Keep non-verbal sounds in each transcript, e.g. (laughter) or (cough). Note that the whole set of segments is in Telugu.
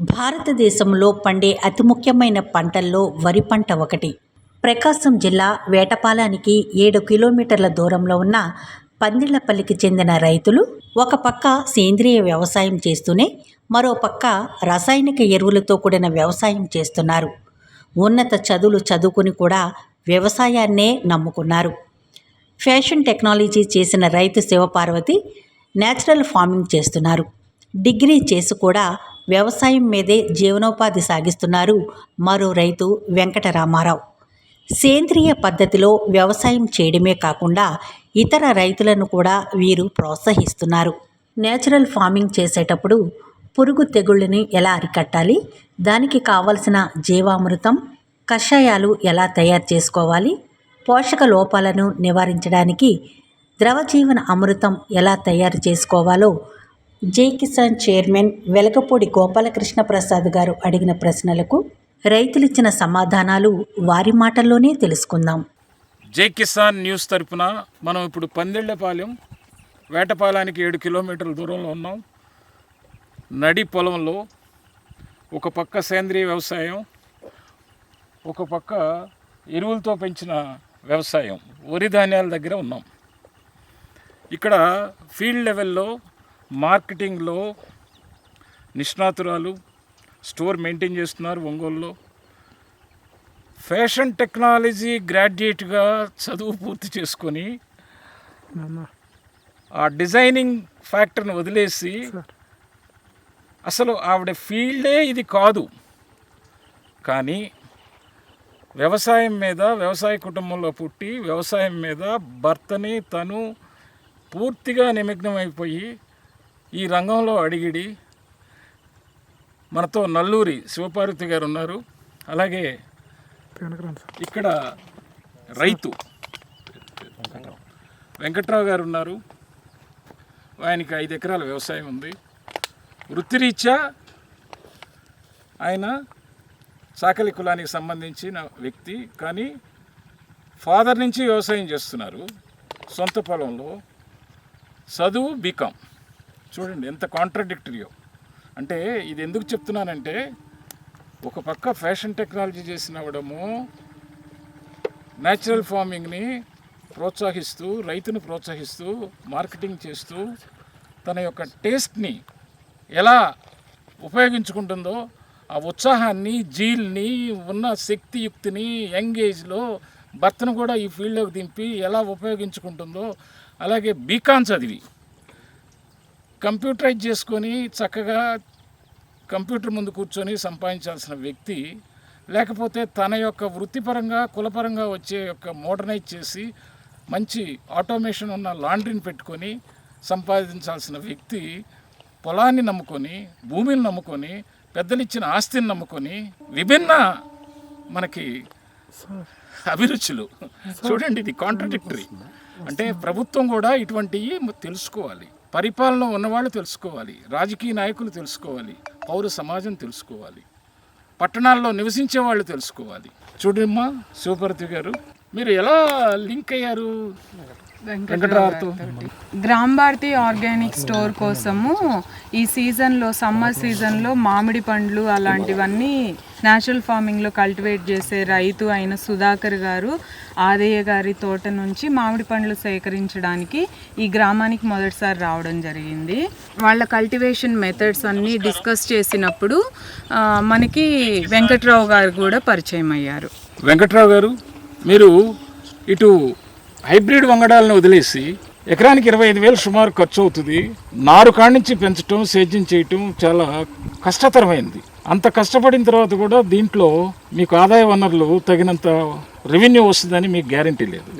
భారతదేశంలో పండే అతి ముఖ్యమైన పంటల్లో వరి పంట ఒకటి. ప్రకాశం జిల్లా వేటపాలానికి ఏడు కిలోమీటర్ల దూరంలో ఉన్న పందిళ్ళపల్లికి చెందిన రైతులు ఒక పక్క సేంద్రియ వ్యవసాయం చేస్తూనే మరో పక్క రసాయనిక ఎరువులతో కూడిన వ్యవసాయం చేస్తున్నారు. ఉన్నత చదువులు చదువుకుని కూడా వ్యవసాయాన్నే నమ్ముకున్నారు. ఫ్యాషన్ టెక్నాలజీ చేసిన రైతు శివపార్వతి నేచురల్ ఫార్మింగ్ చేస్తున్నారు. డిగ్రీ చేసి కూడా వ్యవసాయం మీదే జీవనోపాధి సాగిస్తున్నారు మరో రైతు వెంకటరామారావు. సేంద్రియ పద్ధతిలో వ్యవసాయం చేయడమే కాకుండా ఇతర రైతులను కూడా వీరు ప్రోత్సహిస్తున్నారు. నేచురల్ ఫార్మింగ్ చేసేటప్పుడు పురుగు తెగుళ్ళని ఎలా అరికట్టాలి? దానికి కావలసిన జీవామృతం కషాయాలు ఎలా తయారు చేసుకోవాలి? పోషక లోపాలను నివారించడానికి ద్రవజీవన అమృతం ఎలా తయారు చేసుకోవాలో జే కిసాన్ చైర్మన్ వెలగపూడి గోపాలకృష్ణ ప్రసాద్ గారు అడిగిన ప్రశ్నలకు రైతులిచ్చిన సమాధానాలు వారి మాటల్లోనే తెలుసుకుందాం. జై కిసాన్ న్యూస్ తరపున మనం ఇప్పుడు పందిళ్ళపాలెం వేటపాలానికి ఏడు కిలోమీటర్ల దూరంలో ఉన్నాం. నడి పొలంలో ఒక పక్క సేంద్రియ వ్యవసాయం ఒక పక్క ఎరువులతో పెంచిన వ్యవసాయం వరి ధాన్యాల దగ్గర ఉన్నాం. ఇక్కడ ఫీల్డ్ లెవెల్లో మార్కెటింగ్లో నిష్ణాతురాలు స్టోర్ మెయింటైన్ చేస్తున్నారు ఒంగోలులో. ఫ్యాషన్ టెక్నాలజీ గ్రాడ్యుయేట్గా చదువు పూర్తి చేసుకొని ఆ డిజైనింగ్ ఫ్యాక్టర్ని వదిలేసి అసలు ఆవిడ ఫీల్డే ఇది కాదు. కానీ వ్యవసాయం మీద వ్యవసాయ కుటుంబంలో పుట్టి వ్యవసాయం మీద భర్తని తను పూర్తిగా నిమగ్నం అయిపోయి ఈ రంగంలో అడిగిడి మనతో నల్లూరి శివపార్వతి గారు ఉన్నారు. అలాగే ఇక్కడ రైతు వెంకట్రావు గారు ఉన్నారు. ఆయనకి ఐదు ఎకరాల వ్యవసాయం ఉంది. వృత్తిరీత్యా ఆయన సాకలి కులానికి సంబంధించిన వ్యక్తి కానీ ఫాదర్ నుంచి వ్యవసాయం చేస్తున్నారు సొంత పొలంలో. చదువు బీకామ్ చూడండి ఎంత కాంట్రడిక్టరీయో అంటే ఇది ఎందుకు చెప్తున్నానంటే ఒక పక్క ఫ్యాషన్ టెక్నాలజీ చేసిన అవడము న్యాచురల్ ఫార్మింగ్ని ప్రోత్సహిస్తూ రైతును ప్రోత్సహిస్తూ మార్కెటింగ్ చేస్తూ తన యొక్క టేస్ట్ని ఎలా ఉపయోగించుకుంటుందో ఆ ఉత్సాహాన్ని జీల్ని ఉన్న శక్తియుక్తిని యంగ్ ఏజ్లో భర్తను కూడా ఈ ఫీల్డ్లోకి దింపి ఎలా ఉపయోగించుకుంటుందో అలాగే బీకాన్ చదివి. కంప్యూటరైజ్ చేసుకొని చక్కగా కంప్యూటర్ ముందు కూర్చొని సంపాదించాల్సిన వ్యక్తి లేకపోతే తన యొక్క వృత్తిపరంగా కులపరంగా వచ్చే యొక్క మోడర్నైజ్ చేసి మంచి ఆటోమేషన్ ఉన్న లాండ్రీని పెట్టుకొని సంపాదించాల్సిన వ్యక్తి పొలాన్ని నమ్ముకొని భూమిని నమ్ముకొని పెద్దలిచ్చిన ఆస్తిని నమ్ముకొని విభిన్న మనకి అభిరుచులు. చూడండి ఇది కాంట్రడిక్టరీ అంటే ప్రభుత్వం కూడా ఇటువంటివి తెలుసుకోవాలి. పరిపాలన ఉన్నవాళ్ళు తెలుసుకోవాలి. రాజకీయ నాయకులు తెలుసుకోవాలి. పౌర సమాజం తెలుసుకోవాలి. పట్టణాల్లో నివసించే వాళ్ళు తెలుసుకోవాలి. చూడమ్మా శివభారతి గారు మీరు ఎలా లింక్ అయ్యారు? వెంకటరావుతో. గ్రామ్ భారతి ఆర్గానిక్ స్టోర్ కోసము ఈ సీజన్లో సమ్మర్ సీజన్లో మామిడి పండ్లు అలాంటివన్నీ న్యాచురల్ ఫార్మింగ్లో కల్టివేట్ చేసే రైతు అయిన సుధాకర్ గారు ఆదయ్య గారి తోట నుంచి మామిడి పండ్లు సేకరించడానికి ఈ గ్రామానికి మొదటిసారి రావడం జరిగింది. వాళ్ళ కల్టివేషన్ మెథడ్స్ అన్నీ డిస్కస్ చేసినప్పుడు మనకి వెంకట్రావు గారు కూడా పరిచయం అయ్యారు. వెంకట్రావు గారు మీరు ఇటు హైబ్రిడ్ వంగడాలను వదిలేసి ఎకరానికి ఇరవై ఐదు వేలు సుమారు ఖర్చు అవుతుంది. నారు కాడి నుంచి పెంచడం సేద్యం చేయటం చాలా కష్టతరమైంది. అంత కష్టపడిన తర్వాత కూడా దీంట్లో మీకు ఆదాయ వనరులు తగినంత రెవెన్యూ వస్తుందని మీకు గ్యారంటీ లేదు.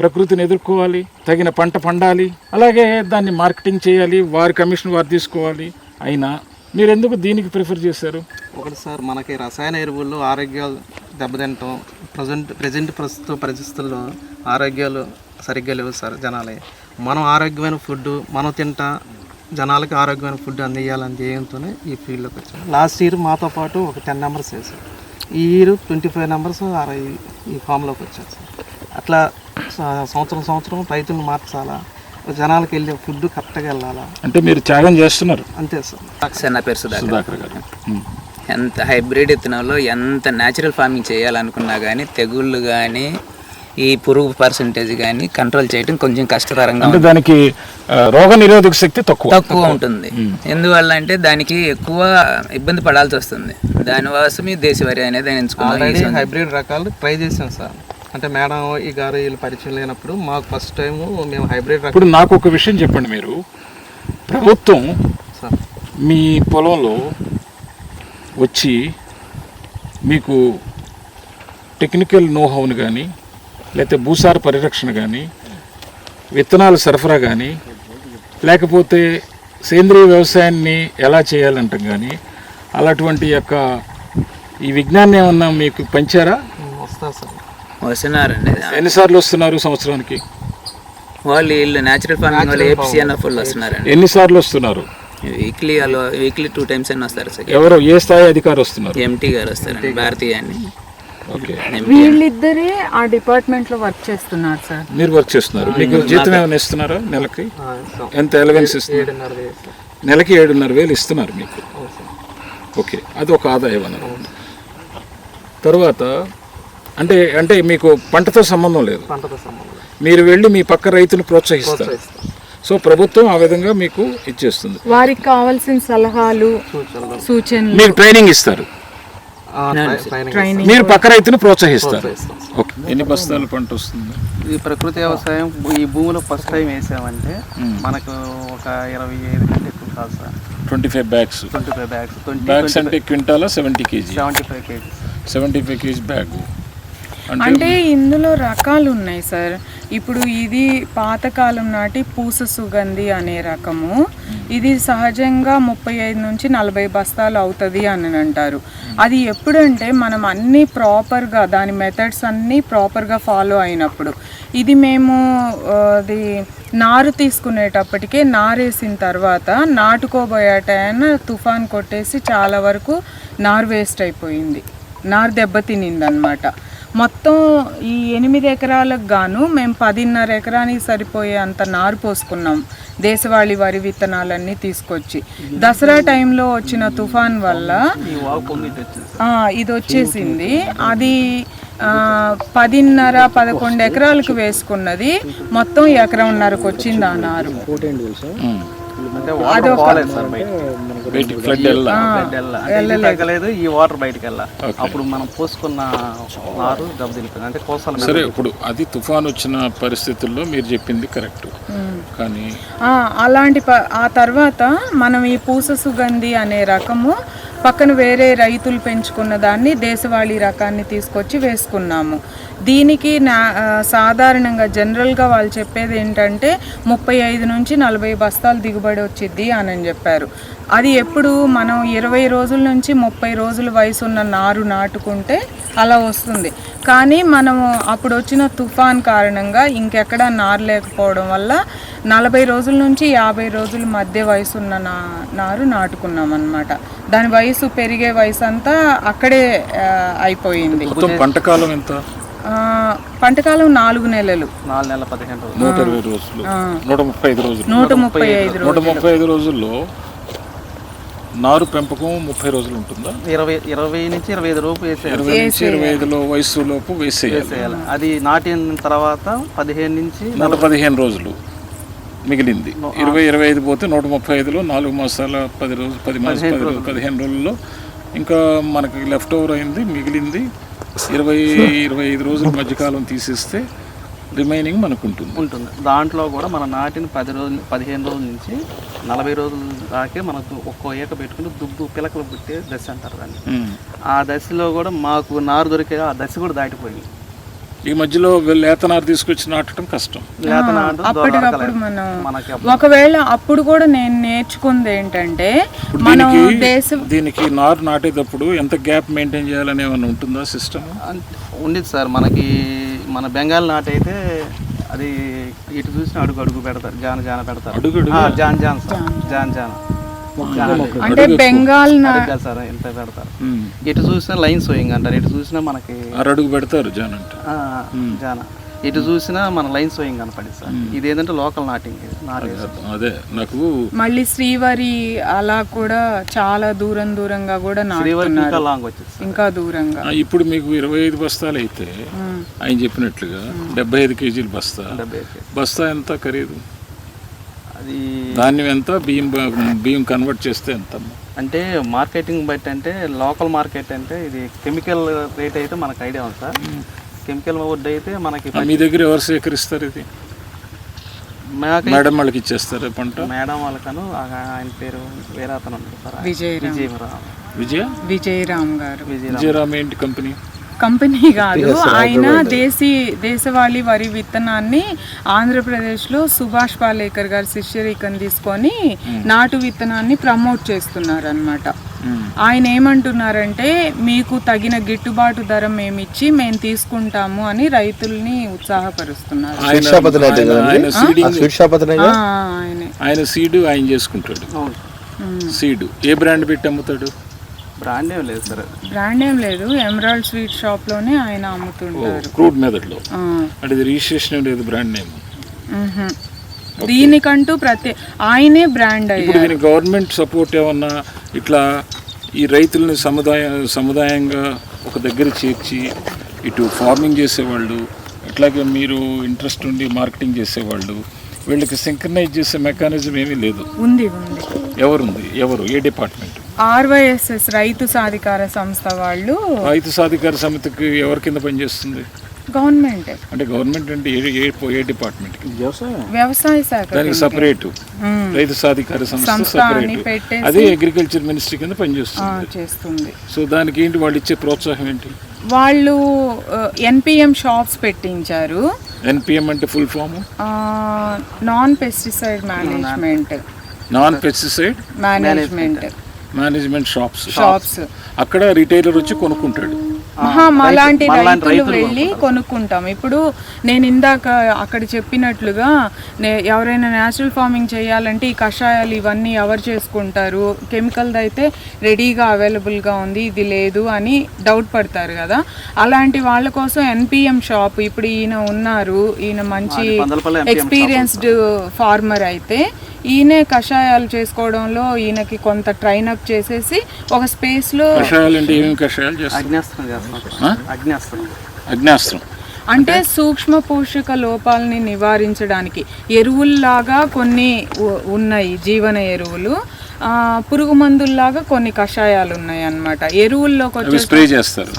ప్రకృతిని ఎదుర్కోవాలి తగిన పంట పండాలి అలాగే దాన్ని మార్కెటింగ్ చేయాలి వారి కమిషన్ వారు తీసుకోవాలి. అయినా మీరు ఎందుకు దీనికి ప్రిఫర్ చేశారు? ఒకటి సార్ మనకి రసాయన ఎరువుల్లో ఆరోగ్యాలు దెబ్బతింటాం. ప్రజెంట్ ప్రజెంట్ ప్రస్తుత పరిస్థితుల్లో ఆరోగ్యాలు సరిగ్గా లేవు సార్ జనాలే మనం ఆరోగ్యమైన ఫుడ్ మనం తింటా జనాలకి ఆరోగ్యమైన ఫుడ్ అందియాలని ధ్యేయంతోనే ఈ ఫీల్డ్లోకి వచ్చాం లాస్ట్ ఇయర్ మాతో పాటు ఒక టెన్ నెంబర్స్ వేసాం ఈ ఇయర్ ట్వంటీ ఫైవ్ నెంబర్స్ ఈ ఫామ్లోకి వచ్చారు సార్. అట్లా సంవత్సరం సంవత్సరం రైతులను మార్చాలా? జనాలకు వెళ్ళే ఫుడ్ కరెక్ట్గా వెళ్ళాలా? అంటే మీరు త్యాగం చేస్తున్నారు. అంతే సార్. సార్ నా పేరు సుధాకర్. గారు. ఎంత హైబ్రిడ్ విత్తనంలో ఎంత న్యాచురల్ ఫార్మింగ్ చేయాలనుకున్నా కానీ తెగుళ్ళు కానీ ఈ పురుగు పర్సంటేజ్ కానీ కంట్రోల్ చేయడం కొంచెం కష్టతరంగా అంటే దానికి రోగ నిరోధక శక్తి తక్కువ. తక్కువ ఉంటుంది. ఎందువల్ల అంటే దానికి ఎక్కువ ఇబ్బంది పడాల్సి వస్తుంది. దానికోసం ఈ దేశవారి అనేది ఎంచుకున్నాం సంవత్సరం. హైబ్రిడ్ రకాలు ట్రై చేసాం సార్. అంటే మేడం ఈ గారు వీళ్ళు పరిచయం లేనప్పుడు మాకు ఫస్ట్ టైం మేము హైబ్రిడ్ రకం ఇప్పుడు నాకు ఒక విషయం చెప్పండి మీరు. ప్రభుత్వం సార్. మీ పొలంలో వచ్చి మీకు టెక్నికల్ నోహౌని కానీ లేకపోతే భూసార పరిరక్షణ కానీ విత్తనాల సరఫరా కానీ లేకపోతే సేంద్రియ వ్యవసాయాన్ని ఎలా చేయాలంటాం కానీ అలాంటి యొక్క ఈ విజ్ఞానం ఏమన్నా మీకు పంచారా? వస్తా సార్. వస్తున్నారండి. ఎన్నిసార్లు వస్తున్నారు సంవత్సరానికి? వాళ్ళు వీళ్ళు న్యాచురల్ ఫార్మింగ్ వాళ్ళు ఏపీసీఎన్ఎఫ్ వాళ్ళు వస్తున్నారండి. ఎన్నిసార్లు వస్తున్నారు? వీక్లీ వీక్లీ టూ టైమ్స్ అయినా వస్తారు సార్. ఎవరు ఏ స్థాయి అధికారి వస్తున్నారు? ఎంటీ గారు వస్తారండి భారతీయ అని (laughs) వీళ్ళిద్దరే ఆ డిపార్ట్మెంట్లో వర్క్ చేస్తున్నారు సార్ మీరు వర్క్ చేస్తున్నారు. మీకు జీతం ఏమైనా ఇస్తున్నారా నెలకి. ఎంత ఎలవెన్స్ ఇస్తున్నారు? నెలకి ఏడున్నర వేలు ఇస్తున్నారు మీకు? ఓకే అది ఒక ఆదాయ వనరు. తర్వాత అంటే అంటే మీకు పంటతో సంబంధం లేదు. పంటతో సంబంధం మీరు వెళ్ళి మీ పక్క రైతును ప్రోత్సహిస్తారు. సో ప్రభుత్వం ఆ విధంగా మీకు ఇచ్చేస్తుంది. వారికి కావాల్సిన సలహాలు సూచనలు. మీరు ట్రైనింగ్ ఇస్తారు. మీరు పక్క రైతును ప్రోత్సహిస్తారు. ఎన్ని బస్తాలు పంట వస్తుంది? ఈ ప్రకృతి వ్యవసాయం ఈ భూమిలో ఫస్ట్ టైం వేసామంటే మనకు ఒక ఇరవై ఐదు కంటే ఎక్కువ కాదు sir. Twenty five bags. Twenty five bags. Twenty bags అంటే క్వింటాలా seventy kg? Seventy five kgs. Seventy five kg bag. అంటే ఇందులో రకాలు ఉన్నాయి సార్. ఇప్పుడు ఇది పాతకాలం నాటి పూస సుగంధి అనే రకము. ఇది సహజంగా ముప్పై ఐదు నుంచి నలభై బస్తాలు అవుతుంది అని అంటారు. అది ఎప్పుడంటే మనం అన్నీ ప్రాపర్గా దాని మెథడ్స్ అన్నీ ప్రాపర్గా ఫాలో అయినప్పుడు. ఇది మేము అది నారు తీసుకునేటప్పటికే నారేసిన తర్వాత నాటుకోబోయే టైం తుఫాన్ కొట్టేసి చాలా వరకు నారు వేస్ట్ అయిపోయింది. నారు దెబ్బతినింది అనమాట మొత్తం ఈ ఎనిమిది ఎకరాలకు గాను మేము పదిన్నర ఎకరానికి సరిపోయే అంత నారు పోసుకున్నాం. దేశవాళీ వరి విత్తనాలన్నీ తీసుకొచ్చి. దసరా టైంలో వచ్చిన తుఫాన్ వల్ల ఆ, ఇది వచ్చేసింది. అది పదిన్నర పదకొండు ఎకరాలకు వేసుకున్నది. మొత్తం ఎకరంన్నరకు వచ్చింది ఆ నారు. అంటే వాటర్ పోలేదు సార్ బయటికి. ఫ్లడ్ తగ్గలేదు ఈ వాటర్ బయటకు వెళ్ళా. అప్పుడు మనం పోసుకున్న నారు దెబ్బతిల్లిపోయింది అంటే కోసాల సరే ఇప్పుడు అది తుఫాన్ వచ్చిన పరిస్థితుల్లో మీరు చెప్పింది కరెక్ట్. కానీ ఆ, అలాంటి ప ఆ తర్వాత మనం ఈ పూస సుగంధి అనే రకము పక్కన వేరే రైతులు పెంచుకున్న దాన్ని దేశవాళీ రకాన్ని తీసుకొచ్చి వేసుకున్నాము. దీనికి నా సాధారణంగా జనరల్గా వాళ్ళు చెప్పేది ఏంటంటే ముప్పై ఐదు నుంచి నలభై బస్తాలు దిగుబడి వచ్చిద్ది అని చెప్పారు. అది ఎప్పుడు మనం ఇరవై రోజుల నుంచి ముప్పై రోజుల వయసు ఉన్న నారు నాటుకుంటే అలా వస్తుంది. కానీ మనము అప్పుడు వచ్చిన తుఫాన్ కారణంగా ఇంకెక్కడ నారు లేకపోవడం వల్ల నలభై రోజుల నుంచి యాభై రోజుల మధ్య వయసు ఉన్న నా నారు నాటుకున్నాం అనమాట దాని వయసు పెరిగే వయసు అంతా అక్కడే అయిపోయింది. మొత్తం పంట కాలం ఎంత? ఆ, పంటకాలం నాలుగు నెలలు. నాలుగు నెలల పదిహేను రోజులు. నూట ఇరవై రోజులు. నూట ముప్పై ఐదు రోజులు. నూట ముప్పై ఐదు నూట ముప్పై ఐదు రోజుల్లో నారు పెంపకం ముప్పై రోజులు ఉంటుందా? ఇరవై ఇరవై నుంచి ఇరవై ఐదు వేసేయాలి. ఇరవై నుంచి ఇరవై ఐదులో వయసు లోపు వేసేయాలి. వేసేయాలి. అది నాటిన తర్వాత పదిహేను నుంచి నూట పదిహేను రోజులు. మిగిలింది. ఇరవై ఇరవై ఐదు పోతే నూట ముప్పై ఐదులో నాలుగు మాసాల పది రోజులు పది మాసాల పది రోజులు. పదిహేను రోజుల్లో. ఇంకా మనకి లెఫ్ట్ ఓవర్ అయింది మిగిలింది. ఇరవై ఇరవై ఐదు రోజుల మధ్యకాలం తీసేస్తే రిమైనింగ్ మనకు ఉంటుంది. ఉంటుంది దాంట్లో కూడా మనం నాటిన పది రోజులు పదిహేను రోజుల నుంచి నలభై రోజుల దాకే మనకు ఒక్కో ఏక పెట్టుకుని దుబ్బు పిలకలు పుట్టే దశ అంటారు దాన్ని. ఆ దశలో కూడా మాకు నారు దొరికే ఆ దశ కూడా దాటిపోయింది. ఈ మధ్యలో లేత నారు తీసుకొచ్చి నాటడం కష్టం. అప్పటికప్పుడు. మనం మనకి ఒకవేళ అప్పుడు కూడా నేను నేర్చుకుంది ఏంటంటే మనం దీనికి దేశ దీనికి నారు నాటేటప్పుడు ఎంత గ్యాప్ మెయింటైన్ చేయాలని ఏమైనా ఉంటుందా సిస్టమ్? ఉండేది సార్. మనకి మన బెంగాల్ నాటు అయితే అది ఇటు చూసిన అడుగు అడుగు పెడతారు జాన జాన పెడతారు. అడుగు జాన్ జాన్ సార్. జాన్. జాన్ జాన్. అంటే బెంగాల్ సార్ ఇంత పెడతారు? ఇటు చూసినా లైన్ సోయింగ్ అంటారు ఇటు చూసినా మనకి అరడుగు పెడతారు జాన్ అంటే. ఆ, జాన. ఎటు చూసినా మన లైన్ సోయింగ్ కనపడింది సార్. ఇది ఏంటంటే లోకల్ నాటింగ్ అదే నాకు మళ్ళీ శ్రీవారి అలా కూడా చాలా దూరం దూరంగా కూడా శ్రీవారికి ఇంకా లాంగ్ వచ్చేది ఇంకా దూరంగా. ఇప్పుడు మీకు ఇరవై ఐదు బస్తాలు అయితే ఆయన చెప్పినట్లుగా డెబ్బై ఐదు కేజీల బస్తా. బస్తా ఎంత ఖరీదు? అది ధాన్యం ఎంత బియ్యం బియ్యం కన్వర్ట్ చేస్తే ఎంత అంటే మార్కెటింగ్ బట్టి అంటే లోకల్ మార్కెట్ అంటే ఇది కెమికల్ రేట్ అయితే మనకు ఐడియా ఉంది సార్. కెమికల్ వుడ్ అయితే మనకి మీ దగ్గర ఎవరు సేకరిస్తారు ఇది? మాకు మేడం వాళ్ళకి ఇచ్చేస్తారా పంట? మేడం వాళ్ళకను ఆ- ఆయన పేరు వేరే అతను సార్. విజయరామ్. విజయరామ్. విజయ? విజయరామ్ గారు. విజయరామ్ ఏంటి కంపెనీ? కంపెనీ కాదు. ఆయన దేశీ దేశవాళీ వరి విత్తనాన్ని ఆంధ్రప్రదేశ్లో సుభాష్ పాలేకర్ గారి శిష్యరికం తీసుకొని నాటు విత్తనాన్ని ప్రమోట్ చేస్తున్నారు అనమాట ఆయన ఏమంటున్నారంటే మీకు తగిన గిట్టుబాటు ధర మేమిచ్చి మేము తీసుకుంటాము అని రైతుల్ని ఉత్సాహపరుస్తున్నారు. ఆయన సీడు ఆయన చేసుకుంటాడు. అవును. సీడు. ఏ బ్రాండ్ పెట్టి అమ్ముతాడు? బ్రాండ్ ఏం లేదు సార్. బ్రాండ్ ఏం లేదు. ఎమరాల్డ్ స్వీట్ షాప్లోనే ఆయన అమ్ముతుంటారు. క్రూడ్ మెథడ్లో అంటే ఇది రిజిస్ట్రేషన్ లేదు బ్రాండ్ నేమ్. దీనికంటూ ప్రతి ఆయనే బ్రాండ్ అయ్యారు. గవర్నమెంట్ సపోర్ట్ ఏమన్నా ఇట్లా ఈ రైతులని సముదాయ సముదాయంగా ఒక దగ్గర చేర్చి ఇటు ఫార్మింగ్ చేసేవాళ్ళు అట్లాగే మీరు ఇంట్రెస్ట్ ఉండి మార్కెటింగ్ చేసేవాళ్ళు వీళ్ళకి సింక్రనైజ్ చేసే మెకానిజం ఏమీ లేదు. ఉంది ఉంది. ఎవరుంది? ఎవరు? ఏ డిపార్ట్మెంట్? ఆర్వైఎస్ఎస్ రైతు సాధికార సంస్థ వాళ్ళు రైతు సాధికార సమితికి ఎవరి కింద పనిచేస్తుంది? గవర్నమెంట్. అంటే గవర్నమెంట్ అంటే ఏ ఏ ఏ డిపార్ట్మెంట్కి వ్యవసాయ. శాఖ దానికి సపరేట్. రైతు సాధికార సంస్థ సపరేట్. అదే అగ్రికల్చర్ మినిస్ట్రీ కింద ఆ, పనిచేస్తుంది చేస్తుంది. సో దానికి ఏంటి వాళ్ళు ఇచ్చే ప్రోత్సాహం ఏంటి? వాళ్ళు ఎన్పిఎం షాప్స్ పెట్టించారు. ఎన్పిఎం అంటే full form? Non pesticide management. Non pesticide? Management. Management shops. Shops. అక్కడ రిటైలర్ వచ్చి కొనుక్కుంటాడు. మహా మాలాంటి రైతులు వెళ్ళి కొనుక్కుంటాం. ఇప్పుడు నేను ఇందాక అక్కడ చెప్పినట్లుగా నే- ఎవరైనా న్యాచురల్ ఫార్మింగ్ చేయాలంటే ఈ కషాయాలు ఇవన్నీ ఎవరు చేసుకుంటారు? కెమికల్ది అయితే రెడీగా అవైలబుల్గా ఉంది ఇది లేదు అని డౌట్ పడతారు కదా. అలాంటి వాళ్ళ కోసం ఎన్పిఎం షాప్ ఇప్పుడు ఈయన ఉన్నారు. ఈయన మంచి ఎక్స్పీరియన్స్డ్ ఫార్మర్ అయితే ఈయనే కషాయాలు చేసుకోవడంలో ఈయనకి కొంత ట్రైన్ అప్ చేసేసి ఒక స్పేస్లో కషాయాలు అంటే ఏమేమి కషాయాలు అంటే సూక్ష్మ పోషక లోపాలని నివారించడానికి ఎరువుల్లాగా కొన్ని ఉన్నాయి జీవన ఎరువులు. పురుగు మందుల్లాగా కొన్ని కషాయాలు ఉన్నాయి అన్నమాట ఎరువుల్లోకి వచ్చే స్ప్రే చేస్తారు.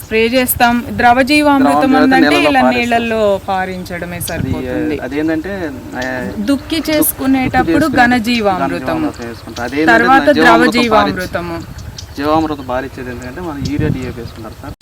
స్ప్రే చేస్తాం. ద్రవజీవామృతం అంటే ఇలా నీళ్ళల్లో పారించడమే సరిపోతుంది. అదేంటంటే దుక్కి చేసుకునేటప్పుడు చేసుకుంటారు. అదే తర్వాత ద్రవజీవామృతము. జీవామృతం భారీ ఇచ్చేది ఎందుకంటే మనం యూరియా డిఏ వేసుకుంటారు సార్.